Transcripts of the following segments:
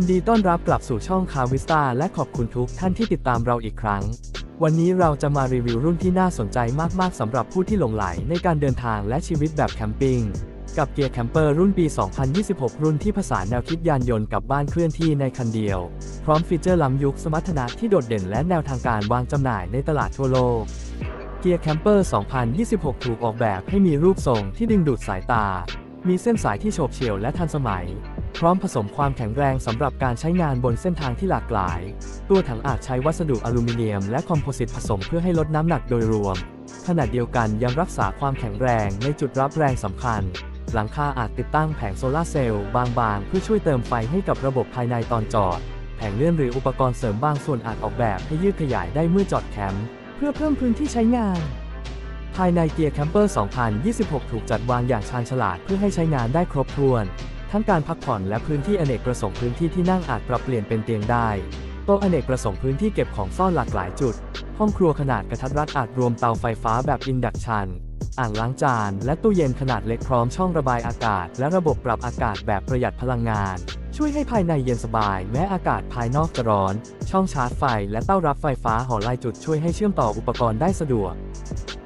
นดีต้อนรับกลับสู่ช่องคาวิสตาและขอบคุณทุกท่านที่ติดตามเราอีกครั้ง วันนี้เราจะมารีวิวรุ่นที่น่าสนใจมากๆสำหรับผู้ที่หลงไหลในการเดินทางและชีวิตแบบแคมปิ้งกับเกียร์แคมเปอร์รุ่นปี 2026 รุ่นที่ผสานแนวคิดยานยนต์กับบ้านเคลื่อนที่ในคันเดียว พร้อมฟีเจอร์ล้ำยุคสมรรถนะที่โดดเด่นและแนวทางการวางจำหน่ายในตลาดทั่วโลกเกียร์แคมเปอร์ 2026 ถูกออกแบบให้มีรูปทรงที่ดึงดูดสายตา มีเส้นสายที่โฉบเฉี่ยวและทันสมัย พร้อมผสมความแข็งแรงสำหรับการใช้งานบนเส้นทางที่หลากหลาย ตัวถังอาจใช้วัสดุอลูมิเนียมและคอมโพสิตผสมเพื่อให้ลดน้ำหนักโดยรวม ขณะเดียวกันยังรักษาความแข็งแรงในจุดรับแรงสำคัญ หลังคาอาจติดตั้งแผงโซลาร์เซลล์บางๆ เพื่อช่วยเติมไฟให้กับระบบภายในตอนจอด แผงเลื่อนหรืออุปกรณ์เสริมบางส่วนอาจออกแบบให้ยืดขยายได้เมื่อจอดแคมป์เพื่อเพิ่มพื้นที่ใช้งาน ภายในเกียร์แคมเปอร์ 2026 ถูกจัดวางอย่างชาญฉลาดเพื่อให้ใช้งานได้ครบถ้วน ทั้งการพักผ่อนและพื้นที่อเนกประสงค์พื้นที่ที่นั่งอาจปรับเปลี่ยนเป็นเตียงได้โต๊ะอเนกประสงค์พื้นที่เก็บของซ่อนหลากหลายจุด ห้องครัวขนาดกระทัดรัดอาจรวมเตาไฟฟ้าแบบอินดักชันอ่างล้างจาน และตู้เย็นขนาดเล็กพร้อมช่องระบายอากาศ และระบบปรับอากาศแบบประหยัดพลังงาน ช่วยให้ภายในเย็นสบาย แม้อากาศภายนอกจะร้อน ช่องชาร์จไฟ และเต้ารับไฟฟ้าหอลายจุดช่วยให้เชื่อมต่ออุปกรณ์ได้สะดวก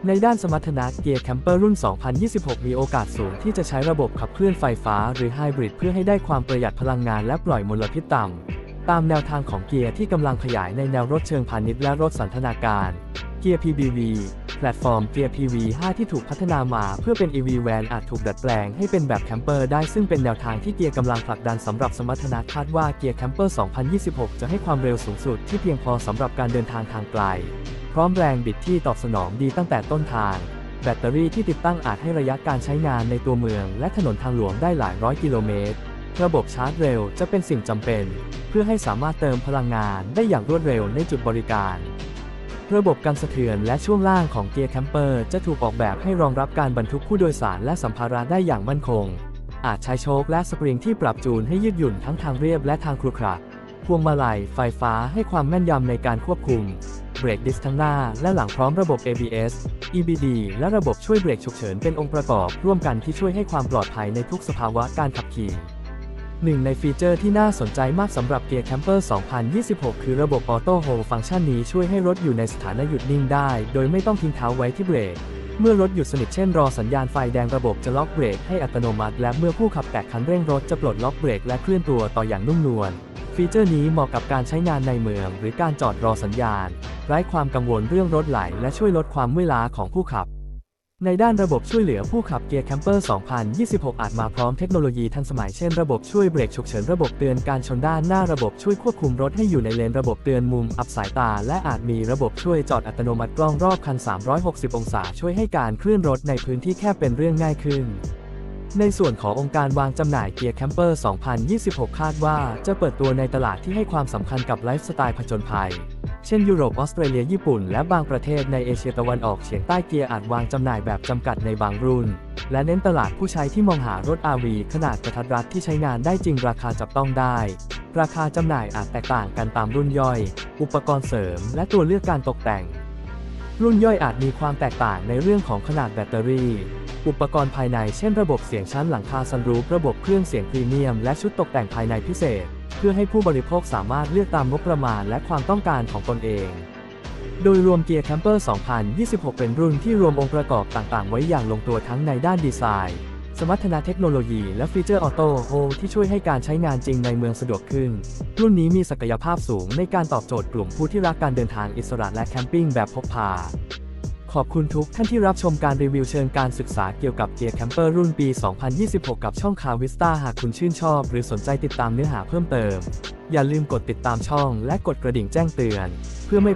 ในด้านสมรรถนะเกียร์แคมเปอร์รุ่น 2026 มีโอกาสสูงที่จะใช้ระบบขับเคลื่อนไฟฟ้าหรือไฮบริดเพื่อให้ได้ความประหยัดพลังงานและปล่อยมลพิษต่ำ ตามแนวทางของเกียร์ที่กำลังขยายในแนวรถเชิงพาณิชย์และรถสันทนาการ เกียร์ PBV แพลตฟอร์มเกียร์ PV5 ที่ถูกพัฒนามาเพื่อเป็น EV van อาจถูกดัดแปลงให้เป็นแบบแคมเปอร์ได้ซึ่งเป็นแนวทางที่เกียร์กำลังผลักดันสำหรับสมรรถนะคาดว่าเกียร์แคมเปอร์ 2026 จะให้ความเร็วสูงสุดที่เพียงพอสำหรับการเดินทางทางไกล พร้อมแรงบิดที่ตอบสนองดีตั้งแต่ต้นทาง แบตเตอรี่ที่ติดตั้งอาจให้ระยะการใช้งานในตัวเมือง และถนนทางหลวงได้หลายร้อยกิโลเมตร ระบบชาร์จเร็วจะเป็นสิ่งจำเป็น เพื่อให้สามารถเติมพลังงานได้อย่างรวดเร็วในจุดบริการ ระบบการสะเทือนและช่วงล่างของเกียร์แคมเปอร์จะถูกออกแบบให้รองรับการบรรทุกผู้โดยสารและสัมภาระได้อย่างมั่นคง อาจใช้โชคและสปริงที่ปรับจูนให้ยืดหยุ่นทั้งทางเรียบและทางครุขระพวงมาลัยไฟฟ้าให้ความแม่นยำในการควบคุม รกดิสทั้งหน้าและหลังพร้อมระบบ ABS EBD และระบบช่วยเบรกฉุกเฉินเป็นองค์ประกอบร่วมกันที่ช่วยให้ความปลอดภัยในทุกสภาวะการขับขี่หนึ่งในฟีเจอร์ที่น่าสนใจมากสำหรับเกียร์แคมเปอร์ 2026 คือระบบออโต้โฮฟังก์ชันนี้ช่วยให้รถอยู่ในสถานะหยุดนิ่งได้ โดยไม่ต้องทิ้งเท้าไว้ที่เบรก เมื่อรถหยุดสนิทเช่นรอสัญญาณไฟแดงระบบจะล็อกเบรกให้อัตโนมัติ และเมื่อผู้ขับแตะคันเร่งรถจะปลดล็อกเบรกและเคลื่อนตัวต่ออย่างนุ่มนวลฟีเจอร์นี้เหมาะกับการใช้งานในเมือง หรือการจอดรอสัญญาณ ไร้ความกังวลเรื่องรถไหล และช่วยลดความเมื่อยล้าของผู้ขับ ในด้านระบบช่วยเหลือผู้ขับเกียร์แคมเปอร์ 2026 อาจมาพร้อมเทคโนโลยีทันสมัยเช่นระบบช่วยเบรกฉุกเฉินระบบเตือนการชนด้านหน้าระบบช่วยควบคุมรถให้อยู่ในเลนระบบเตือนมุมอับสายตา และอาจมีระบบช่วยจอดอัตโนมัติกล้องรอบคัน 360 องศาช่วยให้การเคลื่อนรถในพื้นที่แคบเป็นเรื่องง่ายขึ้นในส่วนขององค์การวางจำหน่ายเกียร์แคมเปอร์ 2026 คาดว่าจะเปิดตัวในตลาดที่ให้ความสำคัญกับไลฟ์สไตล์ผจญภัย เช่นยุโรปออสเตรเลียญี่ปุ่น และบางประเทศในเอเชียตะวันออกเฉียงใต้เกียร์อาจวางจำหน่ายแบบจำกัดในบางรุ่น และเน้นตลาดผู้ใช้ที่มองหารถ RV ขนาดกระทัดรัดที่ใช้งานได้จริงราคาจับต้องได้ ราคาจำหน่ายอาจแตกต่างกันตามรุ่นย่อย อุปกรณ์เสริม และตัวเลือกการตกแต่ง รุ่นย่อยอาจมีความแตกต่างในเรื่องของขนาดแบตเตอรี่ อุปกรณ์ภายในเช่น ระบบเสียงชั้นหลังคาซันรูฟระบบเครื่องเสียงพรีเมียม และชุดตกแต่งภายในพิเศษ พื่อให้ผู้บริโภคสามารถเลือกตามงบประมาณและความต้องการของตนเอง โดยรวมเกียร์แคมเปอร์ 2026 เป็นรุ่นที่รวมองค์ประกอบต่างๆ ไว้อย่างลงตัวทั้งในด้านดีไซน์ สมรรถนะเทคโนโลยี และฟีเจอร์ออโต้โฮที่ช่วยให้การใช้งานจริงในเมืองสะดวกขึ้น รุ่นนี้มีศักยภาพสูงในการตอบโจทย์กลุ่มผู้ที่รักการเดินทางอิสระและแคมปิ้งแบบพกพา ขอบคุณทุกท่านที่รับชมการรีวิวเชิงการศึกษาเกี่ยวกับเกียร์แคมเปอร์รุ่นปี 2026 กับช่องคาวิสตาหากคุณชื่นชอบ หรือสนใจติดตามเนื้อหาเพิ่มเติม อย่าลืมกดติดตามช่องและกดกระดิ่งแจ้งเตือน เพื่อไม่